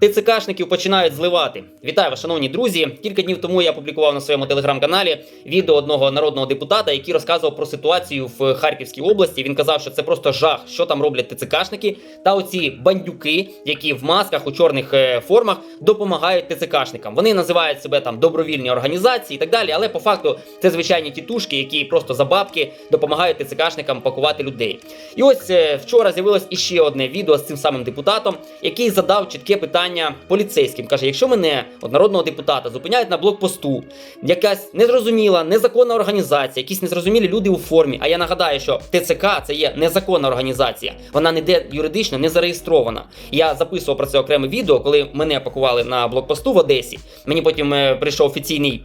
ТЦКшників починають зливати. Вітаю вас, шановні друзі. Кілька днів тому я публікував на своєму телеграм-каналі відео одного народного депутата, який розказував про ситуацію в Харківській області. Він казав, що це просто жах, що там роблять ТЦКшники, та оці бандюки, які в масках у чорних е, формах допомагають ТЦКшникам. Вони називають себе там добровільні організації і так далі. Але по факту це звичайні тітушки, які просто за бабки допомагають ТЦКшникам пакувати людей. І ось е, вчора з'явилось іще одне відео з цим самим депутатом, який задав чітке питання поліцейським. Каже: якщо мене, от народного депутата, зупиняють на блокпосту, якась незрозуміла, незаконна організація, якісь незрозумілі люди у формі. А я нагадаю, що ТЦК це є незаконна організація, вона ніде юридично не зареєстрована. Я записував про це окреме відео, коли мене пакували на блокпосту в Одесі. Мені потім е, прийшов офіційний.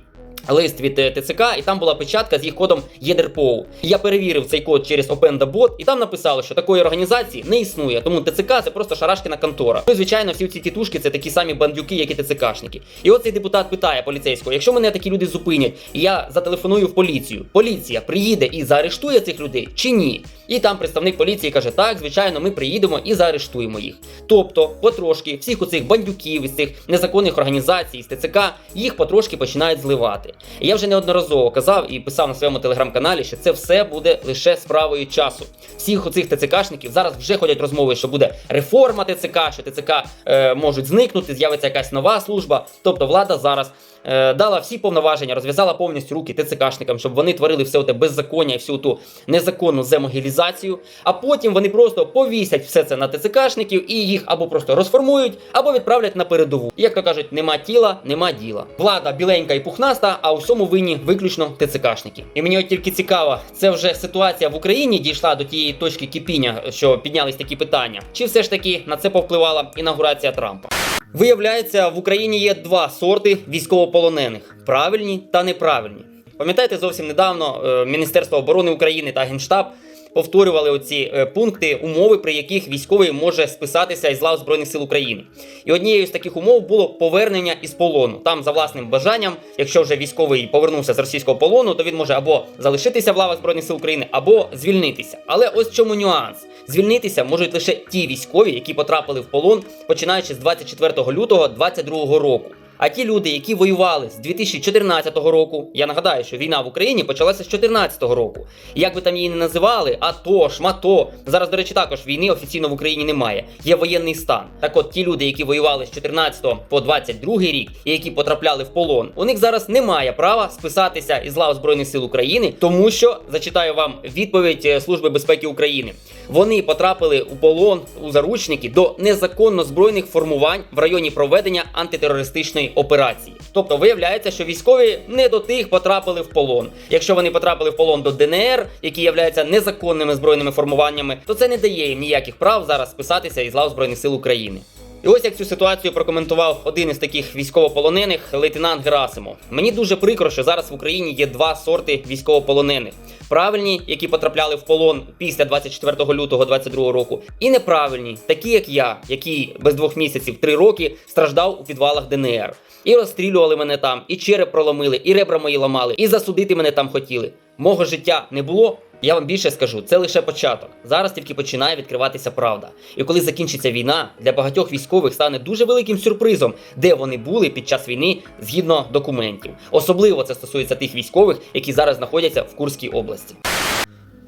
Лист від е, ТЦК, і там була печатка з їх кодом ЄДРПО. Я перевірив цей код через OpenDabot, і там написало, що такої організації не існує. Тому ТЦК це просто шарашкіна контора. Ну, звичайно, всі ці тітушки це такі самі бандюки, як і ТЦКшники. І от цей депутат питає поліцейського: якщо мене такі люди зупинять, і я зателефоную в поліцію, поліція приїде і заарештує цих людей чи ні? І там представник поліції каже: так, звичайно, ми приїдемо і заарештуємо їх. Тобто, потрошки всіх оцих бандюків із цих незаконних організацій з ТЦК їх потрошки починають зливати. І я вже неодноразово казав і писав на своєму телеграм-каналі, що це все буде лише справою часу. Всіх оцих ТЦКшників зараз вже ходять розмови, що буде реформа ТЦК, що ТЦК е, можуть зникнути, з'явиться якась нова служба. Тобто влада зараз е, дала всі повноваження, розв'язала повністю руки ТЦКшникам, щоб вони творили все те беззаконня і всю ту незаконну земогілізацію. А потім вони просто повісять все це на ТЦКшників і їх або просто розформують, або відправлять на передову. Як то кажуть, нема тіла, нема діла. Влада біленька і пухнаста, а у всьому винні виключно ТЦКшники. І мені от тільки цікаво, це вже ситуація в Україні дійшла до тієї точки кипіння, що піднялись такі питання, чи все ж таки на це повпливала інаугурація Трампа? Виявляється, в Україні є два сорти військовополонених: правильні та неправильні. Пам'ятаєте, зовсім недавно е, Міністерство оборони України та Генштаб повторювали оці е, пункти, умови, при яких військовий може списатися із лав Збройних сил України. І однією з таких умов було повернення із полону. Там за власним бажанням, якщо вже військовий повернувся з російського полону, то він може або залишитися в лавах Збройних сил України, або звільнитися. Але ось чому нюанс: звільнитися можуть лише ті військові, які потрапили в полон, починаючи з 24 лютого 2022 року. А ті люди, які воювали з 2014 року, я нагадаю, що війна в Україні почалася з 2014 року. Як би там її не називали, АТО, ШМАТО. Зараз, до речі, також війни офіційно в Україні немає. Є воєнний стан. Так от ті люди, які воювали з 14 по 22 рік і які потрапляли в полон, у них зараз немає права списатися із лав Збройних сил України, тому що зачитаю вам відповідь е, Служби безпеки України. Вони потрапили у полон у заручники до незаконно збройних формувань в районі проведення антитерористичної операції. Тобто виявляється, що військові не до тих потрапили в полон. Якщо вони потрапили в полон до ДНР, які являються незаконними збройними формуваннями, то це не дає їм ніяких прав зараз списатися із лав Збройних сил України. І ось як цю ситуацію прокоментував один із таких військовополонених, лейтенант Герасимов. Мені дуже прикро, що зараз в Україні є два сорти військовополонених: правильні, які потрапляли в полон після 24 лютого 2022 року, і неправильні, такі як я, який без двох місяців три роки страждав у підвалах ДНР. І розстрілювали мене там, і череп проломили, і ребра мої ламали, і засудити мене там хотіли. Мого життя не було. Я вам більше скажу, це лише початок. Зараз тільки починає відкриватися правда. І коли закінчиться війна, для багатьох військових стане дуже великим сюрпризом, де вони були під час війни згідно документів. Особливо це стосується тих військових, які зараз знаходяться в Курській області.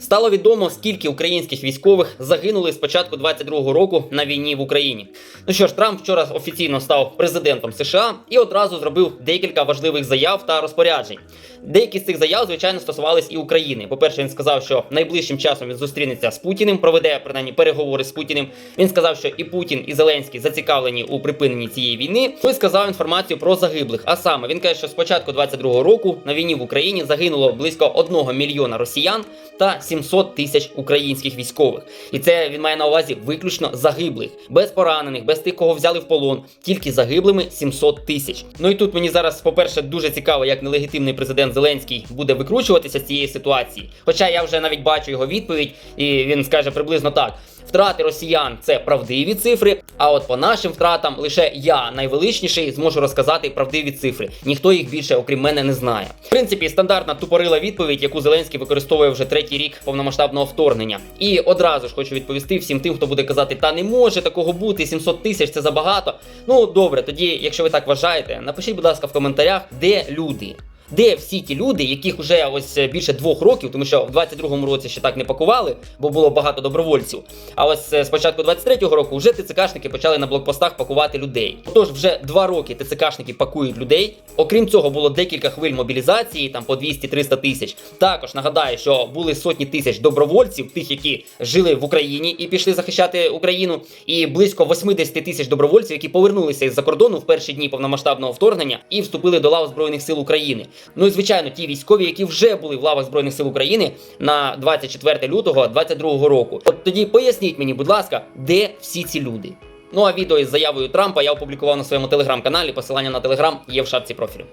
Стало відомо, скільки українських військових загинули з початку 22-го року на війні в Україні. Ну що ж, Трамп вчора офіційно став президентом США і одразу зробив декілька важливих заяв та розпоряджень. Деякі з цих заяв, звичайно, стосувались і України. По-перше, він сказав, що найближчим часом він зустрінеться з Путіним, проведе принаймні переговори з Путіним. Він сказав, що і Путін, і Зеленський зацікавлені у припиненні цієї війни. Ну і сказав інформацію про загиблих. А саме він каже, що з початку 22-го року на війні в Україні загинуло близько 1 мільйона росіян та 700 тисяч українських військових. І це він має на увазі виключно загиблих, без поранених, без тих, кого взяли в полон, тільки загиблими 700 тисяч. Ну і тут мені зараз, по-перше, дуже цікаво, як нелегітимний президент Зеленський буде викручуватися з цієї ситуації. Хоча я вже навіть бачу його відповідь, і він скаже приблизно так: втрати росіян це правдиві цифри. А от по нашим втратам лише я найвеличніший зможу розказати правдиві цифри. Ніхто їх більше, окрім мене, не знає. В принципі, стандартна тупорила відповідь, яку Зеленський використовує вже третій рік повномасштабного вторгнення. І одразу ж хочу відповісти всім тим, хто буде казати, та не може такого бути, 700 тисяч це забагато. Ну добре, тоді, якщо ви так вважаєте, напишіть, будь ласка, в коментарях, де люди. Де всі ті люди, яких вже ось е, більше двох років, тому що в 22-му році ще так не пакували, бо було багато добровольців. А ось е, з початку 23-го року вже ТЦКшники почали на блокпостах пакувати людей. Тож вже два роки ТЦКшники пакують людей. Окрім цього, було декілька хвиль мобілізації, там по 200-300 тисяч. Також нагадаю, що були сотні тисяч добровольців, тих, які жили в Україні і пішли захищати Україну, і близько 80 тисяч добровольців, які повернулися із-за кордону в перші дні повномасштабного вторгнення і вступили до лав збройних сил України. Ну і звичайно, ті військові, які вже були в лавах збройних сил України на 24 лютого 22 року. От тоді поясніть мені, будь ласка, де всі ці люди? Ну а відео із заявою Трампа я опублікував на своєму телеграм-каналі. Посилання на телеграм є в шапці профілю.